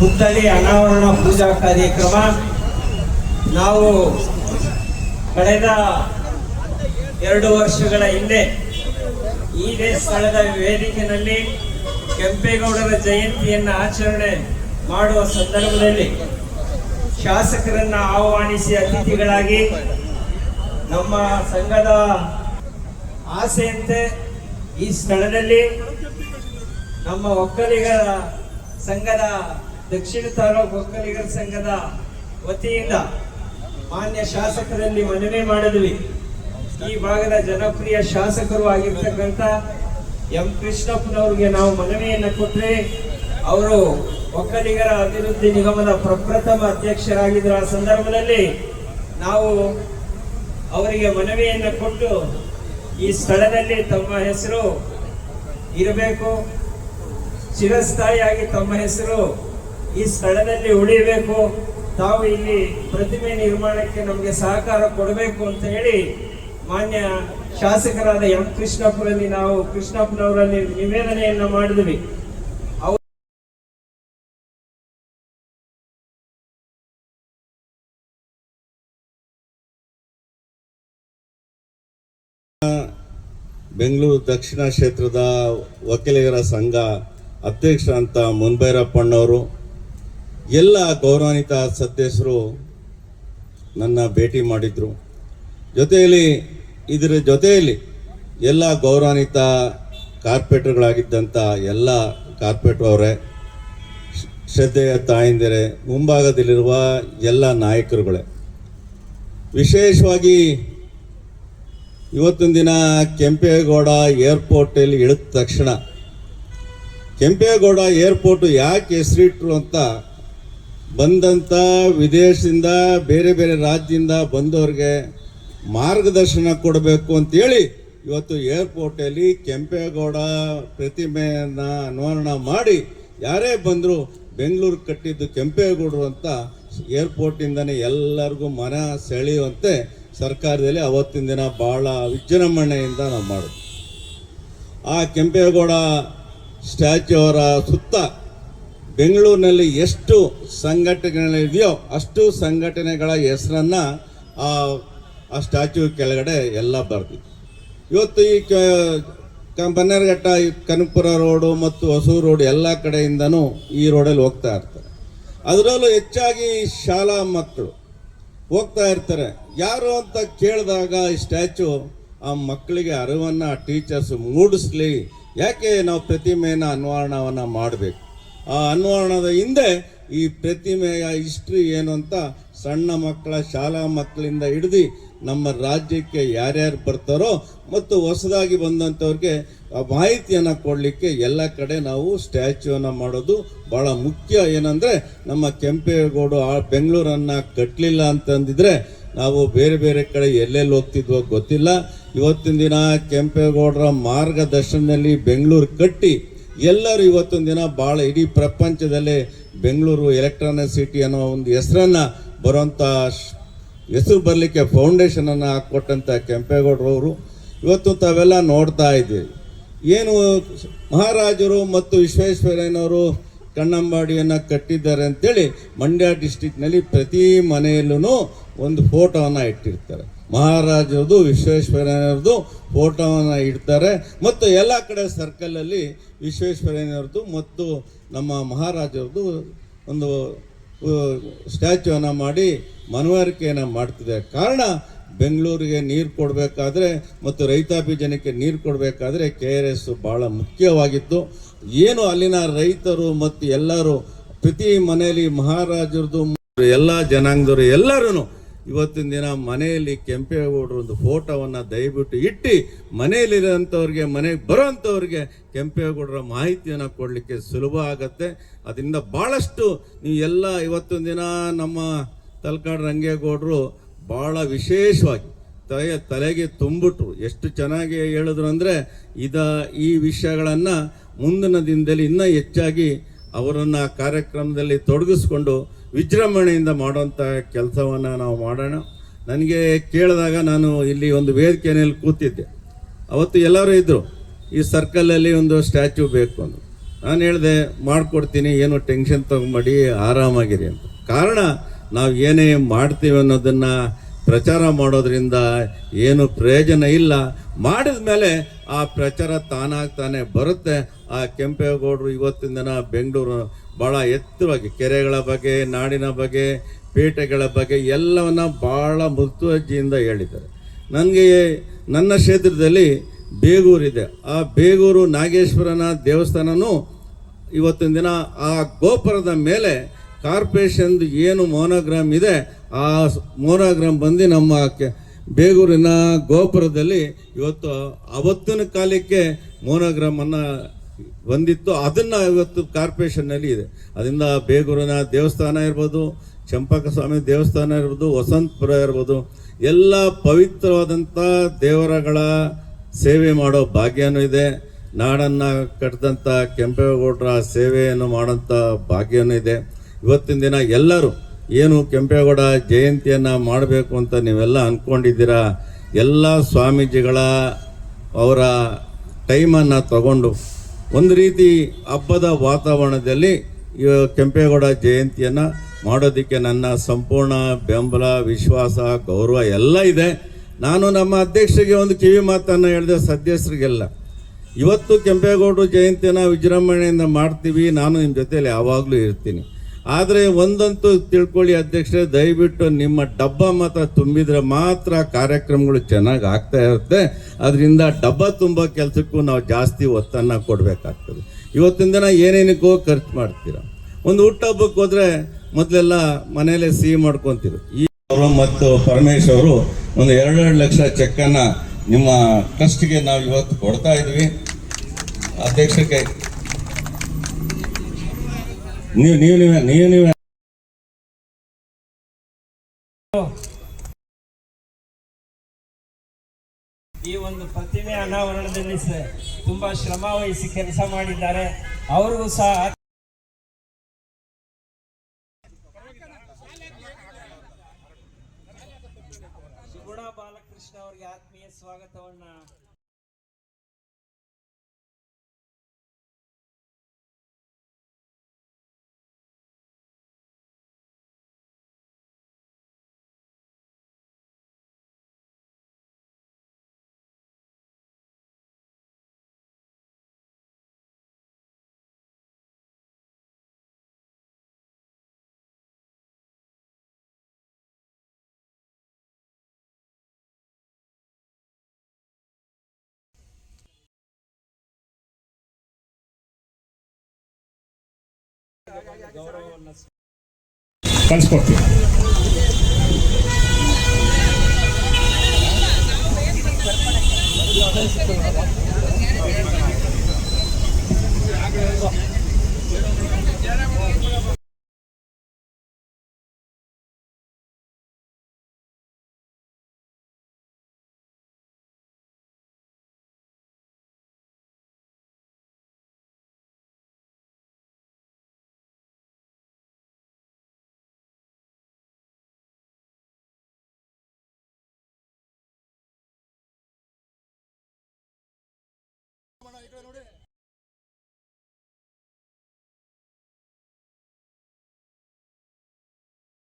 ಪುಷ್ಪದಲ್ಲಿ ಅನಾವರಣ ಪೂಜಾ ಕಾರ್ಯಕ್ರಮ. ನಾವು ಕಳೆದ ಎರಡು ವರ್ಷಗಳ ಹಿಂದೆ ಇದೇ ಸ್ಥಳದ ವೇದಿಕೆಯಲ್ಲಿ ಕೆಂಪೇಗೌಡರ ಜಯಂತಿಯನ್ನು ಆಚರಣೆ ಮಾಡುವ ಸಂದರ್ಭದಲ್ಲಿ ಶಾಸಕರನ್ನ ಆಹ್ವಾನಿಸಿ ಅತಿಥಿಗಳಾಗಿ ನಮ್ಮ ಸಂಘದ ಆಸೆಯಂತೆ ಈ ಸ್ಥಳದಲ್ಲಿ ನಮ್ಮ ಒಕ್ಕಲಿಗರ ಸಂಘದ ದಕ್ಷಿಣ ತಾಲೂಕು ಒಕ್ಕಲಿಗರ ಸಂಘದ ವತಿಯಿಂದ ಮಾನ್ಯ ಶಾಸಕರಲ್ಲಿ ಮನವಿ ಮಾಡಿದ್ವಿ. ಈ ಭಾಗದ ಜನಪ್ರಿಯ ಶಾಸಕರು ಆಗಿರ್ತಕ್ಕಂಥ ಎಂ ಕೃಷ್ಣಪ್ಪನವ್ರಿಗೆ ನಾವು ಮನವಿಯನ್ನು ಕೊಟ್ಟರೆ ಅವರು ಒಕ್ಕಲಿಗರ ಅಭಿವೃದ್ಧಿ ನಿಗಮದ ಪ್ರಪ್ರಥಮ ಅಧ್ಯಕ್ಷರಾಗಿದ್ದ ಆ ಸಂದರ್ಭದಲ್ಲಿ ನಾವು ಅವರಿಗೆ ಮನವಿಯನ್ನು ಕೊಟ್ಟು ಈ ಸ್ಥಳದಲ್ಲಿ ತಮ್ಮ ಹೆಸರು ಇರಬೇಕು. ಚಿರಸ್ಥಾಯಿಯಾಗಿ ತಮ್ಮ ಹೆಸರು ಈ ಸ್ಥಳದಲ್ಲಿ ಉಳಿಬೇಕು ತಾವು ಇಲ್ಲಿ ಪ್ರತಿಮೆ ನಿರ್ಮಾಣಕ್ಕೆ ನಮಗೆ ಸಹಕಾರ ಕೊಡಬೇಕು ಅಂತ ಹೇಳಿ ಮಾನ್ಯ ಶಾಸಕರಾದ ಎಂ ಕೃಷ್ಣಪ್ಪರಲ್ಲಿ ನಾವು ಕೃಷ್ಣಪ್ಪನವರಲ್ಲಿ ನಿವೇದನೆಯನ್ನು ಮಾಡಿದ್ವಿ. ಬೆಂಗಳೂರು ದಕ್ಷಿಣ ಕ್ಷೇತ್ರದ ವಕೀಲಿಗರ ಸಂಘ ಅಧ್ಯಕ್ಷ ಅಂತ ಮುನ್ಬೈರಪ್ಪಣ್ಣವರು ಎಲ್ಲ ಗೌರವಾನ್ವಿತ ಸದಸ್ಯರು ನನ್ನ ಭೇಟಿ ಮಾಡಿದರು. ಜೊತೆಯಲ್ಲಿ ಇದರ ಜೊತೆಯಲ್ಲಿ ಎಲ್ಲ ಗೌರವಾನ್ವಿತ ಕಾರ್ಪೊರೇಟರ್ಗಳಾಗಿದ್ದಂಥ ಎಲ್ಲ ಕಾರ್ಪೊರೇಟರ್ ಅವರೇ ಶ್ರದ್ಧೆಯ ತಾಯಿಂದಿರೆ, ಮುಂಭಾಗದಲ್ಲಿರುವ ಎಲ್ಲ ನಾಯಕರುಗಳೇ. ವಿಶೇಷವಾಗಿ ಇವತ್ತಿನ ದಿನ ಕೆಂಪೇಗೌಡ ಏರ್ಪೋರ್ಟಲ್ಲಿ ಇಳಿದ ತಕ್ಷಣ, ಕೆಂಪೇಗೌಡ ಏರ್ಪೋರ್ಟು ಯಾಕೆ ಹೆಸರಿಟ್ರು ಅಂತ ಬಂದಂಥ ವಿದೇಶದಿಂದ, ಬೇರೆ ಬೇರೆ ರಾಜ್ಯದಿಂದ ಬಂದವ್ರಿಗೆ ಮಾರ್ಗದರ್ಶನ ಕೊಡಬೇಕು ಅಂತೇಳಿ ಇವತ್ತು ಏರ್ಪೋರ್ಟಲ್ಲಿ ಕೆಂಪೇಗೌಡ ಪ್ರತಿಮೆಯನ್ನು ಅನಾವರಣ ಮಾಡಿ ಯಾರೇ ಬಂದರೂ ಬೆಂಗಳೂರು ಕಟ್ಟಿದ್ದು ಕೆಂಪೇಗೌಡರು ಅಂತ ಏರ್ಪೋರ್ಟಿಂದನೇ ಎಲ್ಲರಿಗೂ ಮನ ಸೆಳೆಯುವಂತೆ ಸರ್ಕಾರದಲ್ಲಿ ಅವತ್ತಿನ ದಿನ ಭಾಳ ವಿಜೃಂಭಣೆಯಿಂದ ನಾವು ಮಾಡಿದ್ವಿ. ಆ ಕೆಂಪೇಗೌಡ ಸ್ಟ್ಯಾಚ್ಯೂ ಅವರ ಸುತ್ತ ಬೆಂಗಳೂರಿನಲ್ಲಿ ಎಷ್ಟು ಸಂಘಟನೆಗಳಿದೆಯೋ ಅಷ್ಟು ಸಂಘಟನೆಗಳ ಹೆಸರನ್ನು ಆ ಸ್ಟ್ಯಾಚ್ಯೂ ಕೆಳಗಡೆ ಎಲ್ಲ ಬರ್ತಿತ್ತು ಇವತ್ತು ಈ ಬನ್ನೇರಘಟ್ಟ ಕನಕಪುರ ರೋಡು ಮತ್ತು ಹೊಸೂರು ರೋಡ್ ಎಲ್ಲ ಕಡೆಯಿಂದನೂ ಈ ರೋಡಲ್ಲಿ ಹೋಗ್ತಾ ಇರ್ತಾರೆ. ಅದರಲ್ಲೂ ಹೆಚ್ಚಾಗಿ ಶಾಲಾ ಮಕ್ಕಳು ಹೋಗ್ತಾ ಇರ್ತಾರೆ. ಯಾರು ಅಂತ ಕೇಳಿದಾಗ ಈ ಸ್ಟ್ಯಾಚು ಆ ಮಕ್ಕಳಿಗೆ ಅರಿವನ್ನು ಟೀಚರ್ಸ್ ಮೂಡಿಸ್ಲಿ. ಯಾಕೆ ನಾವು ಪ್ರತಿಮೆಯನ್ನು ಅನ್ವರಣವನ್ನು ಮಾಡಬೇಕು? ಆ, ಅನ್ವರಣದ ಹಿಂದೆ ಈ ಪ್ರತಿಮೆಯ ಹಿಸ್ಟ್ರಿ ಏನು ಅಂತ ಸಣ್ಣ ಮಕ್ಕಳ ಶಾಲಾ ಮಕ್ಕಳಿಂದ ಹಿಡಿದು ನಮ್ಮ ರಾಜ್ಯಕ್ಕೆ ಯಾರ್ಯಾರು ಬರ್ತಾರೋ ಮತ್ತು ಹೊಸದಾಗಿ ಬಂದಂಥವ್ರಿಗೆ ಮಾಹಿತಿಯನ್ನು ಕೊಡಲಿಕ್ಕೆ ಎಲ್ಲ ಕಡೆ ನಾವು ಸ್ಟ್ಯಾಚ್ಯೂವನ್ನು ಮಾಡೋದು ಭಾಳ ಮುಖ್ಯ. ಏನಂದರೆ ನಮ್ಮ ಕೆಂಪೇಗೌಡ ಆ ಬೆಂಗಳೂರನ್ನು ಕಟ್ಟಲಿಲ್ಲ ಅಂತಂದಿದ್ರೆ ನಾವು ಬೇರೆ ಬೇರೆ ಕಡೆ ಎಲ್ಲೆಲ್ಲಿ ಹೋಗ್ತಿದ್ವೋ ಗೊತ್ತಿಲ್ಲ. ಇವತ್ತಿನ ದಿನ ಕೆಂಪೇಗೌಡರ ಮಾರ್ಗದರ್ಶನದಲ್ಲಿ ಬೆಂಗಳೂರು ಕಟ್ಟಿ ಎಲ್ಲರೂ ಇವತ್ತೊಂದು ದಿನ ಭಾಳ ಇಡೀ ಪ್ರಪಂಚದಲ್ಲೇ ಬೆಂಗಳೂರು ಎಲೆಕ್ಟ್ರಾನಿಕ್ ಸಿಟಿ ಅನ್ನೋ ಒಂದು ಹೆಸರನ್ನು ಬರುವಂಥ ಹೆಸರು ಬರಲಿಕ್ಕೆ ಫೌಂಡೇಶನನ್ನು ಹಾಕ್ಕೊಟ್ಟಂಥ ಕೆಂಪೇಗೌಡರವರು. ಇವತ್ತು ತಾವೆಲ್ಲ ನೋಡ್ತಾ ಇದ್ದೀವಿ ಏನು ಮಹಾರಾಜರು ಮತ್ತು ವಿಶ್ವೇಶ್ವರಯ್ಯನವರು ಕಣ್ಣಂಬಾಡಿಯನ್ನು ಕಟ್ಟಿದ್ದಾರೆ ಅಂತೇಳಿ ಮಂಡ್ಯ ಡಿಸ್ಟಿಕ್ನಲ್ಲಿ ಪ್ರತಿ ಮನೆಯಲ್ಲೂ ಒಂದು ಫೋಟೋವನ್ನು ಇಟ್ಟಿರ್ತಾರೆ. ಮಹಾರಾಜರದು, ವಿಶ್ವೇಶ್ವರಯ್ಯನವ್ರದ್ದು ಫೋಟೋವನ್ನು ಇಡ್ತಾರೆ. ಮತ್ತು ಎಲ್ಲ ಕಡೆ ಸರ್ಕಲಲ್ಲಿ ವಿಶ್ವೇಶ್ವರಯ್ಯನವ್ರದ್ದು ಮತ್ತು ನಮ್ಮ ಮಹಾರಾಜರದ್ದು ಒಂದು ಸ್ಟ್ಯಾಚ್ಯೂವನ್ನು ಮಾಡಿ ಮನವರಿಕೆಯನ್ನು ಮಾಡ್ತಿದೆ. ಕಾರಣ ಬೆಂಗಳೂರಿಗೆ ನೀರು ಕೊಡಬೇಕಾದ್ರೆ ಮತ್ತು ರೈತಾಪಿ ಜನಕ್ಕೆ ನೀರು ಕೊಡಬೇಕಾದ್ರೆ ಕೆ ಆರ್ ಎಸ್ ಭಾಳ ಮುಖ್ಯವಾಗಿತ್ತು. ಏನು ಅಲ್ಲಿನ ರೈತರು ಮತ್ತು ಎಲ್ಲರೂ ಪ್ರತಿ ಮನೆಯಲ್ಲಿ ಮಹಾರಾಜರದು ಎಲ್ಲ ಜನಾಂಗದವರು ಎಲ್ಲರೂ ಇವತ್ತಿನ ದಿನ ಮನೆಯಲ್ಲಿ ಕೆಂಪೇಗೌಡರ ಒಂದು ಫೋಟೋವನ್ನು ದಯವಿಟ್ಟು ಇಟ್ಟು ಮನೆಯಲ್ಲಿರೋಂಥವ್ರಿಗೆ, ಮನೆಗೆ ಬರೋಂಥವ್ರಿಗೆ ಕೆಂಪೇಗೌಡರ ಮಾಹಿತಿಯನ್ನು ಕೊಡಲಿಕ್ಕೆ ಸುಲಭ ಆಗತ್ತೆ. ಅದರಿಂದ ಭಾಳಷ್ಟು ನೀವು ಎಲ್ಲ ಇವತ್ತಿನ ದಿನ ನಮ್ಮ ತಲಕಾಡು ರಂಗೇಗೌಡರು ಭಾಳ ವಿಶೇಷವಾಗಿ ತಲೆಗೆ ತಲೆಗೆ ತುಂಬಿಟ್ರು. ಎಷ್ಟು ಚೆನ್ನಾಗಿ ಹೇಳಿದ್ರು ಅಂದರೆ ಇದ ಈ ವಿಷಯಗಳನ್ನು ಮುಂದಿನ ದಿನದಲ್ಲಿ ಇನ್ನೂ ಹೆಚ್ಚಾಗಿ ಅವರನ್ನು ಕಾರ್ಯಕ್ರಮದಲ್ಲಿ ತೊಡಗಿಸ್ಕೊಂಡು ವಿಜೃಂಭಣೆಯಿಂದ ಮಾಡುವಂಥ ಕೆಲಸವನ್ನು ನಾವು ಮಾಡೋಣ. ನನಗೆ ಕೇಳಿದಾಗ ನಾನು ಇಲ್ಲಿ ಒಂದು ವೇದಿಕೆಯಲ್ಲಿ ಕೂತಿದ್ದೆ. ಅವತ್ತು ಎಲ್ಲರೂ ಇದ್ದರು ಈ ಸರ್ಕಲಲ್ಲಿ ಒಂದು ಸ್ಟ್ಯಾಚ್ಯೂ ಬೇಕು ಅಂತ. ನಾನು ಹೇಳಿದೆ, ಮಾಡಿಕೊಡ್ತೀನಿ, ಏನು ಟೆನ್ಷನ್ ತೊಗೊಂಬಡಿ, ಆರಾಮಾಗಿರಿ ಅಂತ. ಕಾರಣ, ನಾವು ಏನೇ ಮಾಡ್ತೀವಿ ಅನ್ನೋದನ್ನು ಪ್ರಚಾರ ಮಾಡೋದ್ರಿಂದ ಏನು ಪ್ರಯೋಜನ ಇಲ್ಲ. ಮಾಡಿದ ಮೇಲೆ ಆ ಪ್ರಚಾರ ತಾನಾಗಿ ತಾನೇ ಬರುತ್ತೆ. ಆ ಕೆಂಪೇಗೌಡರು ಇವತ್ತಿನ ದಿನ ಬೆಂಗಳೂರು ಭಾಳ ಎತ್ತರವಾಗಿ ಕೆರೆಗಳ ಬಗ್ಗೆ, ನಾಡಿನ ಬಗ್ಗೆ, ಪೇಟೆಗಳ ಬಗ್ಗೆ ಎಲ್ಲವನ್ನ ಭಾಳ ಮುತುವರ್ಜಿಯಿಂದ ಹೇಳಿದ್ದಾರೆ. ನನಗೆ ನನ್ನ ಕ್ಷೇತ್ರದಲ್ಲಿ ಬೇಗೂರಿದೆ ಆ ಬೇಗೂರು ನಾಗೇಶ್ವರನ ದೇವಸ್ಥಾನವೂ ಇವತ್ತಿನ ದಿನ ಆ ಗೋಪುರದ ಮೇಲೆ ಕಾರ್ಪೊರೇಷನ್ದು ಏನು ಮೋನೋಗ್ರಾಮ್ ಇದೆ, ಆ ಮೋನೋಗ್ರಾಮ್ ಬಂದು ನಮ್ಮ ಬೇಗೂರಿನ ಗೋಪುರದಲ್ಲಿ ಇವತ್ತು ಅವತ್ತಿನ ಕಾಲಕ್ಕೆ ಮೋನೋಗ್ರಾಮನ್ನು ಬಂದಿತ್ತು. ಅದನ್ನು ಇವತ್ತು ಕಾರ್ಪೊರೇಷನ್ನಲ್ಲಿ ಇದೆ. ಅದರಿಂದ ಬೇಗೂರಿನ ದೇವಸ್ಥಾನ ಇರ್ಬೋದು ಚಂಪಕ ಸ್ವಾಮಿ ದೇವಸ್ಥಾನ ಇರ್ಬೋದು, ವಸಂತಪುರ ಇರ್ಬೋದು, ಎಲ್ಲ ಪವಿತ್ರವಾದಂಥ ದೇವರಗಳ ಸೇವೆ ಮಾಡೋ ಭಾಗ್ಯನೂ ಇದೆ. ನಾಡನ್ನು ಕಟ್ಟಿದಂಥ ಕೆಂಪೇಗೌಡರ ಸೇವೆಯನ್ನು ಮಾಡೋಂಥ ಭಾಗ್ಯನೂ ಇದೆ. ಇವತ್ತಿನ ದಿನ ಎಲ್ಲರೂ ಏನು ಕೆಂಪೇಗೌಡ ಜಯಂತಿಯನ್ನು ಮಾಡಬೇಕು ಅಂತ ನೀವೆಲ್ಲ ಅಂದ್ಕೊಂಡಿದ್ದೀರಾ ಎಲ್ಲ ಸ್ವಾಮೀಜಿಗಳ ಅವರ ಟೈಮನ್ನು ತಗೊಂಡು ಒಂದು ರೀತಿ ಹಬ್ಬದ ವಾತಾವರಣದಲ್ಲಿ ಕೆಂಪೇಗೌಡ ಜಯಂತಿಯನ್ನು ಮಾಡೋದಕ್ಕೆ ನನ್ನ ಸಂಪೂರ್ಣ ಬೆಂಬಲ, ವಿಶ್ವಾಸ, ಗೌರವ ಎಲ್ಲ ಇದೆ. ನಾನು ನಮ್ಮ ಅಧ್ಯಕ್ಷರಿಗೆ ಒಂದು ಕಿವಿ ಮಾತನ್ನು ಹೇಳಿದೆ ಸದಸ್ಯರಿಗೆಲ್ಲ ಇವತ್ತು ಕೆಂಪೇಗೌಡರು ಜಯಂತಿಯನ್ನು ವಿಜೃಂಭಣೆಯಿಂದ ಮಾಡ್ತೀವಿ. ನಾನು ನಿಮ್ಮ ಜೊತೆಯಲ್ಲಿ ಯಾವಾಗಲೂ ಇರ್ತೀನಿ. ಆದರೆ ಒಂದಂತೂ ತಿಳ್ಕೊಳ್ಳಿ ಅಧ್ಯಕ್ಷರೇ, ದಯವಿಟ್ಟು ನಿಮ್ಮ ಡಬ್ಬ ಮಾತ್ರ ತುಂಬಿದ್ರೆ ಮಾತ್ರ ಕಾರ್ಯಕ್ರಮಗಳು ಚೆನ್ನಾಗಿ ಆಗ್ತಾ ಇರುತ್ತೆ. ಅದರಿಂದ ಡಬ್ಬ ತುಂಬೋ ಕೆಲಸಕ್ಕೂ ನಾವು ಜಾಸ್ತಿ ಒತ್ತನ್ನು ಕೊಡಬೇಕಾಗ್ತದೆ. ಇವತ್ತಿನ ದಿನ ಏನೇನಕ್ಕೋ ಖರ್ಚು ಮಾಡ್ತೀರಾ. ಒಂದು ಹುಟ್ಟಹಬ್ಬಕ್ಕೆ ಹೋದರೆ ಮೊದಲೆಲ್ಲ ಮನೆಯಲ್ಲೇ ಸಿಹಿ ಮಾಡ್ಕೊಂತಿರು ಈ ಅವರು ಮತ್ತು ಪರಮೇಶ್ ಅವರು ಒಂದು ಎರಡೆರಡು ಲಕ್ಷ ಚೆಕ್ಕನ್ನು ನಿಮ್ಮ ಟ್ರಸ್ಟ್ಗೆ ನಾವು ಇವತ್ತು ಕೊಡ್ತಾ ಇದ್ವಿ. ಅಧ್ಯಕ್ಷಕ್ಕೆ ನೀವು ನೀವು ನೀವೇ ಈ ಒಂದು ಪ್ರತಿಮೆ ಅನಾವರಣದಲ್ಲಿ ತುಂಬಾ ಶ್ರಮ ವಹಿಸಿ ಕೆಲಸ ಮಾಡಿದ್ದಾರೆ. ಅವ್ರಿಗೂ ಸಹ ಸುಗುಣ ಬಾಲಕೃಷ್ಣ ಅವರಿಗೆ ಆತ್ಮೀಯ ಸ್ವಾಗತವನ್ನ ಕಳಿಸ್ಕೊಡ್ತೀವಿ. ಈ ಕಡೆ ನೋಡಿ.